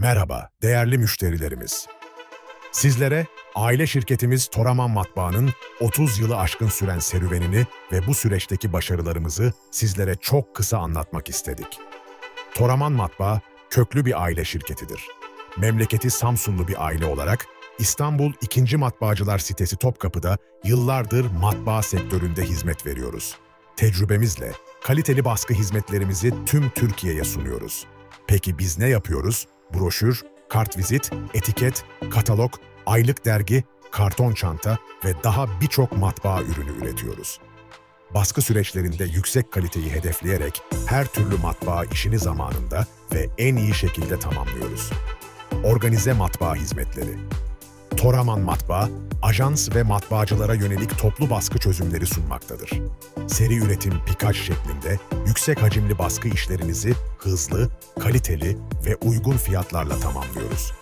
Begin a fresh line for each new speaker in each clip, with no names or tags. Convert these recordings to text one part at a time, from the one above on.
Merhaba değerli müşterilerimiz. Sizlere aile şirketimiz Toraman Matbaa'nın 30 yılı aşkın süren serüvenini ve bu süreçteki başarılarımızı sizlere çok kısa anlatmak istedik. Toraman Matbaa köklü bir aile şirketidir. Memleketi Samsunlu bir aile olarak İstanbul 2. Matbaacılar sitesi Topkapı'da yıllardır matbaa sektöründe hizmet veriyoruz. Tecrübemizle kaliteli baskı hizmetlerimizi tüm Türkiye'ye sunuyoruz. Peki biz ne yapıyoruz? Broşür, kartvizit, etiket, katalog, aylık dergi, karton çanta ve daha birçok matbaa ürünü üretiyoruz. Baskı süreçlerinde yüksek kaliteyi hedefleyerek her türlü matbaa işini zamanında ve en iyi şekilde tamamlıyoruz. Organize matbaa hizmetleri. Toraman Matbaa, ajans ve matbaacılara yönelik toplu baskı çözümleri sunmaktadır. Seri üretim pikaj şeklinde yüksek hacimli baskı işlerinizi hızlı, kaliteli ve uygun fiyatlarla tamamlıyoruz.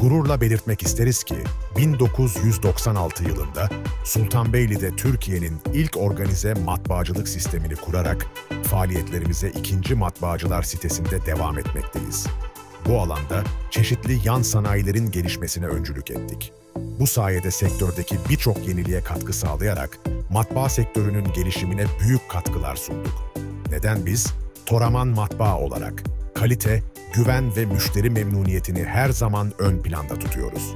Gururla belirtmek isteriz ki 1996 yılında Sultanbeyli'de Türkiye'nin ilk organize matbaacılık sistemini kurarak faaliyetlerimize ikinci matbaacılar sitesinde devam etmekteyiz. Bu alanda çeşitli yan sanayilerin gelişmesine öncülük ettik. Bu sayede sektördeki birçok yeniliğe katkı sağlayarak matbaa sektörünün gelişimine büyük katkılar sunduk. Neden biz? Toraman Matbaa olarak kalite, güven ve müşteri memnuniyetini her zaman ön planda tutuyoruz.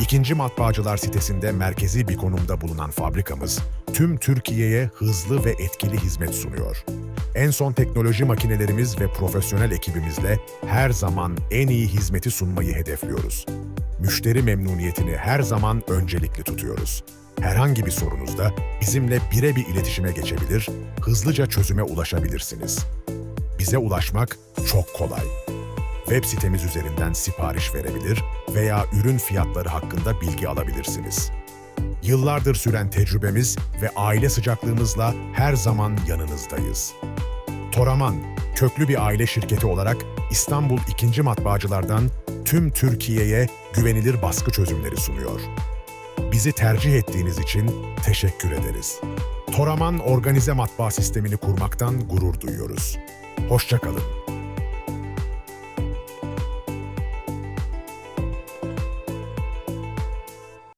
İkinci Matbaacılar sitesinde merkezi bir konumda bulunan fabrikamız, tüm Türkiye'ye hızlı ve etkili hizmet sunuyor. En son teknoloji makinelerimiz ve profesyonel ekibimizle her zaman en iyi hizmeti sunmayı hedefliyoruz. Müşteri memnuniyetini her zaman öncelikli tutuyoruz. Herhangi bir sorunuzda bizimle birebir iletişime geçebilir, hızlıca çözüme ulaşabilirsiniz. Bize ulaşmak çok kolay. Web sitemiz üzerinden sipariş verebilir veya ürün fiyatları hakkında bilgi alabilirsiniz. Yıllardır süren tecrübemiz ve aile sıcaklığımızla her zaman yanınızdayız. Toraman, köklü bir aile şirketi olarak İstanbul 2. Matbaacılardan tüm Türkiye'ye güvenilir baskı çözümleri sunuyor. Bizi tercih ettiğiniz için teşekkür ederiz. Toraman organize matbaa sistemini kurmaktan gurur duyuyoruz. Hoşçakalın.